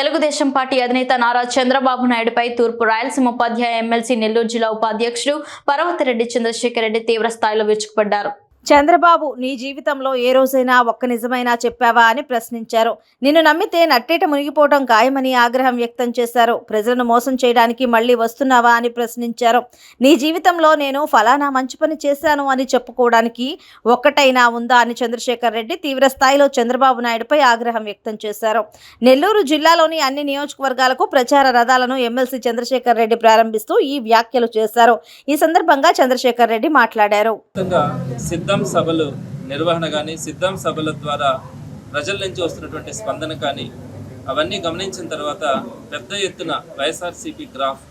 Telugu Desam party అధినేత నారా చంద్రబాబు నాయుడుపై తూర్పు రాయలసీమ ఉపాధ్యాయ MLC Nellore జిల్లా ఉపాధ్యక్షుడు పర్వతిరెడ్డి చంద్రశేఖర్ రెడ్డి తీవ్ర స్థాయిలో విరుచుకుపడ్డారు. చంద్రబాబు నీ జీవితంలో ఏ రోజైనా ఒక్క నిజమైనా చెప్పావా అని ప్రశ్నించారు. నిన్ను నమ్మితే నట్టేట మునిగిపోవడం ఖాయమని ఆగ్రహం వ్యక్తం చేశారు. ప్రజలను మోసం చేయడానికి మళ్ళీ వస్తున్నావా అని ప్రశ్నించారు. నీ జీవితంలో నేను ఫలానా మంచి పని చేశాను అని చెప్పుకోవడానికి ఒక్కటైనా ఉందా అని చంద్రశేఖర్ రెడ్డి తీవ్ర స్థాయిలో చంద్రబాబు నాయుడుపై ఆగ్రహం వ్యక్తం చేశారు. నెల్లూరు జిల్లాలోని అన్ని నియోజకవర్గాలకు ప్రచార రథాలను ఎమ్మెల్సీ చంద్రశేఖర్ రెడ్డి ప్రారంభిస్తూ ఈ వ్యాఖ్యలు చేశారు. ఈ సందర్భంగా చంద్రశేఖర్ రెడ్డి మాట్లాడారు. సిద్ధం సభలు నిర్వహణ కానీ సిద్ధం సభల ద్వారా ప్రజల నుంచి వస్తున్నటువంటి స్పందన కానీ అవన్నీ గమనించిన తర్వాత పెద్ద ఎత్తున వైఎస్ఆర్సీపీ గ్రాఫ్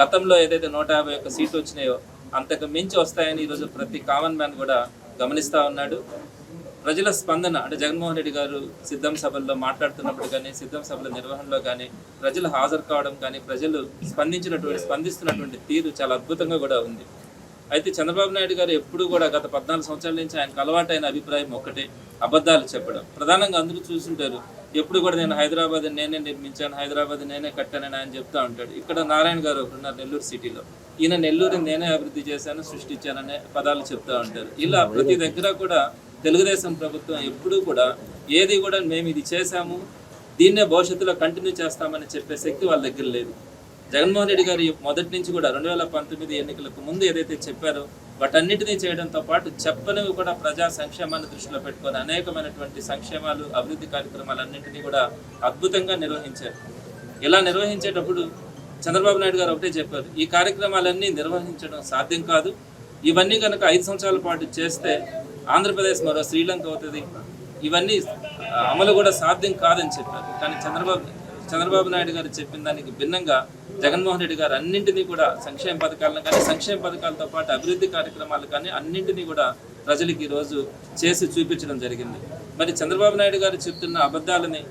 గతంలో ఏదైతే నూట యాభై ఒక్క సీట్లు వచ్చినాయో అంతకు మించి వస్తాయని ఈరోజు ప్రతి కామన్ మ్యాన్ కూడా గమనిస్తూ ఉన్నాడు. ప్రజల స్పందన అంటే జగన్మోహన్ రెడ్డి గారు సిద్ధం సభల్లో మాట్లాడుతున్నప్పుడు కానీ సిద్ధం సభల నిర్వహణలో కానీ ప్రజలు హాజరు కావడం కానీ ప్రజలు స్పందించినటువంటి స్పందిస్తున్నటువంటి తీరు చాలా అద్భుతంగా కూడా ఉంది. అయితే చంద్రబాబు నాయుడు గారు ఎప్పుడు కూడా గత పద్నాలుగు సంవత్సరాల నుంచి ఆయనకు అలవాటైన అభిప్రాయం ఒక్కటే అబద్ధాలు చెప్పడం. ప్రధానంగా అందరూ చూసుంటారు ఎప్పుడు కూడా నేను హైదరాబాద్ నేనే నిర్మించాను హైదరాబాద్ నేనే కట్టానని ఆయన చెప్తా ఉంటాడు. ఇక్కడ నారాయణ గారు ఒకరున్నారు నెల్లూరు సిటీలో. ఈయన నెల్లూరుని నేనే అభివృద్ధి చేశాను సృష్టించాననే పదాలు చెప్తా ఉంటారు. ఇలా ప్రతి దగ్గర కూడా తెలుగుదేశం ప్రభుత్వం ఎప్పుడూ కూడా ఏది కూడా మేము ఇది చేశాము దీన్నే భవిష్యత్తులో కంటిన్యూ చేస్తామని చెప్పే శక్తి వాళ్ళ దగ్గర లేదు. జగన్మోహన్ రెడ్డి గారు మొదటి నుంచి కూడా రెండు వేల పంతొమ్మిది ఎన్నికలకు ముందు ఏదైతే చెప్పారో వాటన్నిటినీ చేయడంతో పాటు చెప్పనివి కూడా ప్రజా సంక్షేమాన్ని దృష్టిలో పెట్టుకొని అనేకమైనటువంటి సంక్షేమాలు అభివృద్ధి కార్యక్రమాలన్నింటినీ కూడా అద్భుతంగా నిర్వహించారు. ఇలా నిర్వహించేటప్పుడు చంద్రబాబు నాయుడు గారు ఒకటే చెప్పారు ఈ కార్యక్రమాలన్నీ నిర్వహించడం సాధ్యం కాదు. ఇవన్నీ కనుక ఐదు సంవత్సరాల పాటు చేస్తే ఆంధ్రప్రదేశ్ మరో శ్రీలంక అవుతుంది. ఇవన్నీ అమలు కూడా సాధ్యం కాదని చెప్పారు. కానీ చంద్రబాబు చంద్రబాబు నాయుడు గారు చెప్పిన దానికి భిన్నంగా జగన్మోహన్ రెడ్డి గారు అన్నింటినీ కూడా సంక్షేమ పథకాలను కానీ సంక్షేమ పథకాలతో పాటు అభివృద్ధి కార్యక్రమాలు కానీ అన్నింటినీ కూడా ప్రజలకు ఈరోజు చేసి చూపించడం జరిగింది. మరి చంద్రబాబు నాయుడు గారు చెప్తున్న అబద్ధాలని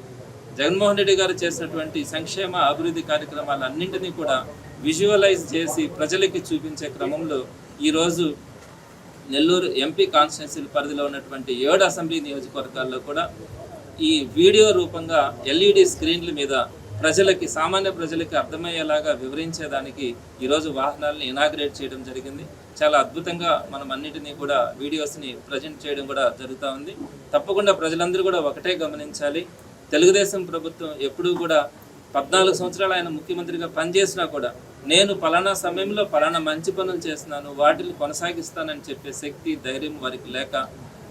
జగన్మోహన్ రెడ్డి గారు చేసినటువంటి సంక్షేమ అభివృద్ధి కార్యక్రమాలు అన్నింటినీ కూడా విజువలైజ్ చేసి ప్రజలకి చూపించే క్రమంలో ఈరోజు నెల్లూరు ఎంపీ కాన్స్టిట్యున్సీ పరిధిలో ఉన్నటువంటి ఏడు అసెంబ్లీ నియోజకవర్గాల్లో కూడా ఈ వీడియో రూపంగా ఎల్ఈడి స్క్రీన్ల మీద ప్రజలకి సామాన్య ప్రజలకి అర్థమయ్యేలాగా వివరించేదానికి ఈరోజు వాహనాలను ఇనాగ్రేట్ చేయడం జరిగింది. చాలా అద్భుతంగా మనం అన్నిటినీ కూడా వీడియోస్ని ప్రజెంట్ చేయడం కూడా జరుగుతూ ఉంది. తప్పకుండా ప్రజలందరూ కూడా ఒకటే గమనించాలి. తెలుగుదేశం ప్రభుత్వం ఎప్పుడూ కూడా పద్నాలుగు సంవత్సరాలు ఆయన ముఖ్యమంత్రిగా పనిచేసినా కూడా నేను పలానా సమయంలో పలానా మంచి పనులు చేస్తున్నాను వాటిని కొనసాగిస్తానని చెప్పే శక్తి ధైర్యం వారికి లేక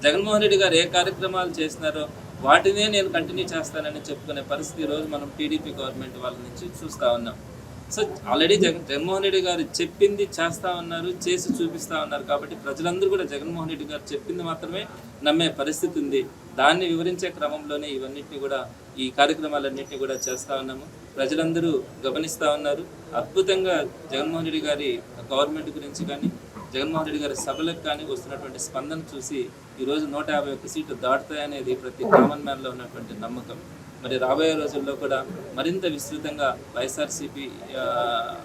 జగన్మోహన్ రెడ్డి గారు ఏ కార్యక్రమాలు చేసినారో వాటినే నేను కంటిన్యూ చేస్తానని చెప్పుకునే పరిస్థితి ఈరోజు మనం టీడీపీ గవర్నమెంట్ వాళ్ళ నుంచి చూస్తూ ఉన్నాం. సో ఆల్రెడీ జగన్ జగన్మోహన్ రెడ్డి గారు చెప్పింది చేస్తా ఉన్నారు చేసి చూపిస్తా ఉన్నారు కాబట్టి ప్రజలందరూ కూడా జగన్మోహన్ రెడ్డి గారు చెప్పింది మాత్రమే నమ్మే పరిస్థితి ఉంది. దాన్ని వివరించే క్రమంలోనే ఇవన్నిటిని కూడా ఈ కార్యక్రమాలన్నింటినీ కూడా చేస్తూ ఉన్నాము. ప్రజలందరూ గమనిస్తూ ఉన్నారు. అద్భుతంగా జగన్మోహన్ రెడ్డి గారి గవర్నమెంట్ గురించి కానీ జగన్మోహన్ రెడ్డి గారి సభలకు కానీ వస్తున్నటువంటి స్పందన చూసి ఈరోజు నూట యాభై ఒక్క సీట్లు దాటుతాయనేది ప్రతి కామన్ మ్యాన్లో ఉన్నటువంటి నమ్మకం. మరి రాబోయే రోజుల్లో కూడా మరింత విస్తృతంగా వైఎస్ఆర్సీపీ ఆ,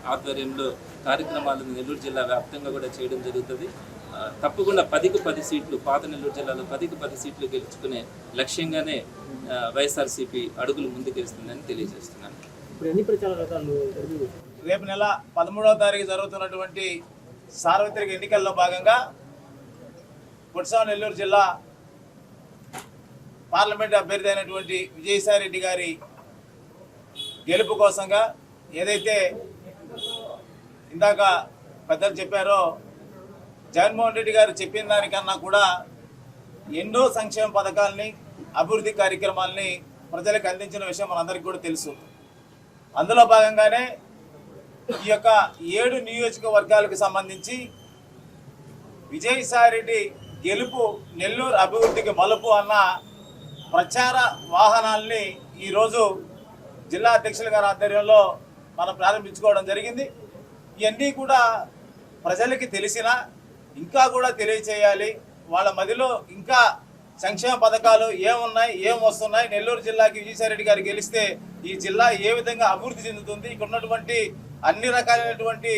ఆధ్వర్యంలో కార్యక్రమాలను నెల్లూరు జిల్లా వ్యాప్తంగా కూడా చేయడం జరుగుతుంది. తప్పకుండా పదికి పది సీట్లు పాత నెల్లూరు జిల్లాలో పదికి పది సీట్లు గెలుచుకునే లక్ష్యంగానే వైఎస్ఆర్సీపీ అడుగులు ముందుకేస్తుందని తెలియజేస్తున్నాను. ఇప్పుడు ఎన్ని ప్రచార రథాలు జరిగి రేపు నెల పదమూడవ తారీఖు జరుగుతున్నటువంటి సార్వత్రిక ఎన్నికల్లో భాగంగా పుట్సా నెల్లూరు జిల్లా పార్లమెంట్ అభ్యర్థి అయినటువంటి విజయసాయిరెడ్డి గారి గెలుపు కోసంగా ఏదైతే ఇందాక పెద్దలు చెప్పారో జగన్మోహన్ రెడ్డి గారు చెప్పిన దానికన్నా కూడా ఎన్నో సంక్షేమ పథకాలని అభివృద్ధి కార్యక్రమాలని ప్రజలకు అందించిన విషయం మనందరికీ కూడా తెలుసు. అందులో భాగంగానే ఈ యొక్క ఏడు నియోజకవర్గాలకు సంబంధించి విజయసాయిరెడ్డి గెలుపు నెల్లూరు అభివృద్ధికి మలుపు అన్న ప్రచార వాహనాల్ని ఈరోజు జిల్లా అధ్యక్షుల గారి ఆధ్వర్యంలో మనం ప్రారంభించుకోవడం జరిగింది. ఇవన్నీ కూడా ప్రజలకి తెలిసిన ఇంకా కూడా తెలియచేయాలి. వాళ్ళ మదిలో ఇంకా సంక్షేమ పథకాలు ఏమున్నాయి ఏం వస్తున్నాయి నెల్లూరు జిల్లాకి విజయసాయిరెడ్డి గారు గెలిస్తే ఈ జిల్లా ఏ విధంగా అభివృద్ధి చెందుతుంది ఇక్కడ ఉన్నటువంటి అన్ని రకాలైనటువంటి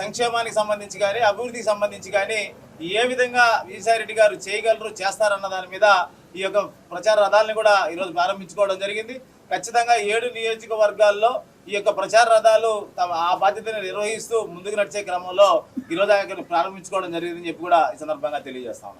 సంక్షేమానికి సంబంధించి కానీ అభివృద్ధికి సంబంధించి కానీ ఏ విధంగా విజయసాయిరెడ్డి గారు చేయగలరు చేస్తారన్న దాని మీద ఈ యొక్క ప్రచార రథాలను కూడా ఈరోజు ప్రారంభించుకోవడం జరిగింది. ఖచ్చితంగా ఏడు నియోజకవర్గాల్లో ఈ యొక్క ప్రచార రథాలు తమ ఆ బాధ్యతను నిర్వహిస్తూ ముందుకు నడిచే క్రమంలో ఈరోజు ఆయన ప్రారంభించుకోవడం జరిగిందని చెప్పి కూడా ఈ సందర్భంగా తెలియజేస్తా